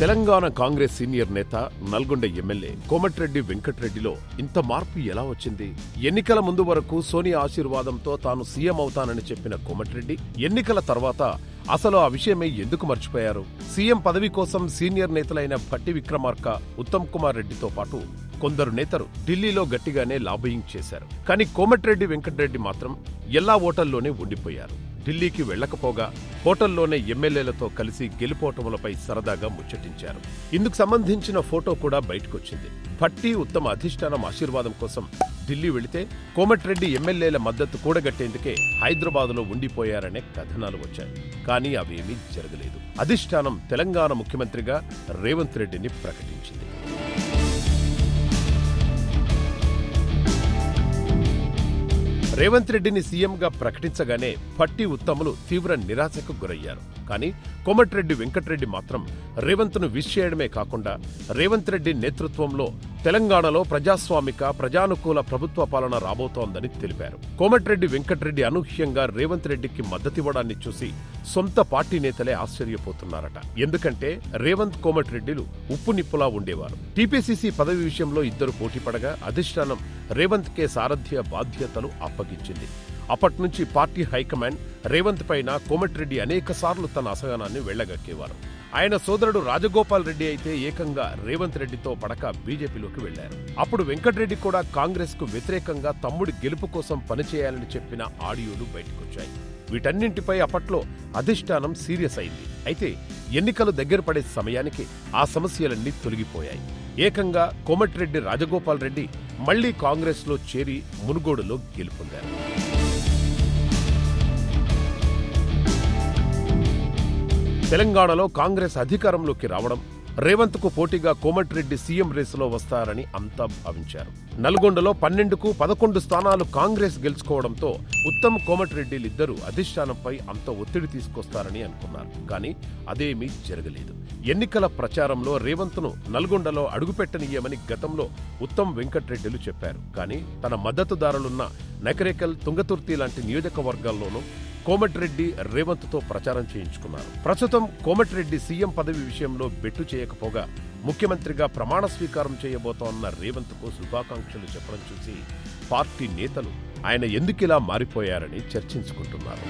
Telangana Congress senior నేత Nalgonda MLA Komatireddy వెంకట్రెడ్డిలో ఇంత మార్పు ఎలా వచ్చింది? ఎన్నికల ముందు వరకు సోనియా ఆశీర్వాదంతో తాను సీఎం అవుతానని చెప్పిన కోమటిరెడ్డి ఎన్నికల తర్వాత అసలు ఆ విషయమే ఎందుకు మర్చిపోయారు? సీఎం పదవి కోసం సీనియర్ నేతలైన భట్టి విక్రమార్క ఉత్తమ్ కుమార్ రెడ్డితో పాటు కొందరు నేతలు ఢిల్లీలో గట్టిగానే లాబయింగ్ చేశారు. కానీ కోమటిరెడ్డి వెంకటరెడ్డి మాత్రం ఎల్లా ఓటల్లోనే ఉండిపోయారు. ఢిల్లీకి వెళ్ళకపోగా హోటల్లోనే ఎమ్మెల్యేలతో కలిసి గెలుపోటములపై సరదాగా ముచ్చటించారు. ఇందుకు సంబంధించిన ఫోటో కూడా బయటకొచ్చింది. భట్టి ఉత్తమ అధిష్టానం ఆశీర్వాదం కోసం ఢిల్లీ వెళితే కోమటిరెడ్డి ఎమ్మెల్యేల మద్దతు కూడగట్టేందుకే హైదరాబాదులో ఉండిపోయారనే కథనాలు వచ్చాయి. కానీ అవేమీ జరగలేదు. అధిష్టానం తెలంగాణ ముఖ్యమంత్రిగా రేవంత్ రెడ్డిని ప్రకటించింది. రేవంత్ రెడ్డిని సీఎంగా ప్రకటించగానే పట్టి ఉత్తములు తీవ్ర నిరాశకు గురయ్యారు. కానీ కోమటిరెడ్డి వెంకటరెడ్డి మాత్రం రేవంత్ను విష్ చేయడమే కాకుండా రేవంత్ రెడ్డి నేతృత్వంలో తెలంగాణలో ప్రజాస్వామిక ప్రజానుకూల ప్రభుత్వ పాలన రాబోతోందని తెలిపారు. కోమటిరెడ్డి వెంకటరెడ్డి అనూహ్యంగా రేవంత్ రెడ్డికి మద్దతివ్వడాన్ని చూసి సొంత పార్టీ నేతలే ఆశ్చర్యపోతున్నారట. ఎందుకంటే రేవంత్ కోమటిరెడ్డిలు ఉప్పు నిప్పులా ఉండేవారు. టీపీసీసీ పదవి విషయంలో ఇద్దరు పోటీపడగా అధిష్టానం రేవంత్ కే సారథ్య బాధ్యతలు అప్పగించింది. అప్పట్నుంచి పార్టీ హైకమాండ్ రేవంత్ పైన కోమటిరెడ్డి అనేకసార్లు తన అసహనాన్ని వెళ్ళగక్కేవారు. ఆయన సోదరుడు రాజగోపాల్ రెడ్డి అయితే ఏకంగా రేవంత్ రెడ్డితో పడక బీజేపీలోకి వెళ్ళారు అప్పుడు వెంకటరెడ్డి కూడా కాంగ్రెస్కు వ్యతిరేకంగా తమ్ముడి గెలుపు కోసం పనిచేయాలని చెప్పిన ఆడియోలు బయటకొచ్చాయి. వీటన్నింటిపై అప్పట్లో అధిష్టానం సీరియస్ అయింది. అయితే ఎన్నికలు దగ్గర పడే సమయానికి ఆ సమస్యలన్నీ తొలగిపోయాయి. ఏకంగా కోమటిరెడ్డి రాజగోపాల్ రెడ్డి మళ్ళీ కాంగ్రెస్లో చేరి మునుగోడులో గెలుపొందారు. తెలంగాణలో కాంగ్రెస్ అధికారంలోకి రావడం రేవంత్కు పోటీగా కోమటిరెడ్డి సీఎం రేసులో వస్తారని అంతా భావించారు. నల్గొండలో పన్నెండుకు పదకొండు స్థానాలు కాంగ్రెస్ గెలుచుకోవడంతో ఉత్తమ్ కోమటిరెడ్డిలిద్దరూ అధిష్టానంపై అంత ఒత్తిడి తీసుకొస్తారని అనుకున్నారు. కానీ అదేమీ జరగలేదు. ఎన్నికల ప్రచారంలో రేవంత్ను నల్గొండలో అడుగుపెట్టనీయమని గతంలో ఉత్తమ్ వెంకట్రెడ్డిలు చెప్పారు. కానీ తన మద్దతుదారులున్న నకరేకల్ తుంగతుర్తి లాంటి నియోజకవర్గాల్లోనూ కోమటిరెడ్డి రేవంత్తో ప్రచారం చేయించుకున్నారు. ప్రస్తుతం కోమటిరెడ్డి సీఎం పదవి విషయంలో బెట్టు చేయకపోగా ముఖ్యమంత్రిగా ప్రమాణ స్వీకారం చేయబోతోన్న రేవంత్కు శుభాకాంక్షలు చెప్పడం చూసి పార్టీ నేతలు ఆయన ఎందుకిలా మారిపోయారని చర్చించుకుంటున్నారు.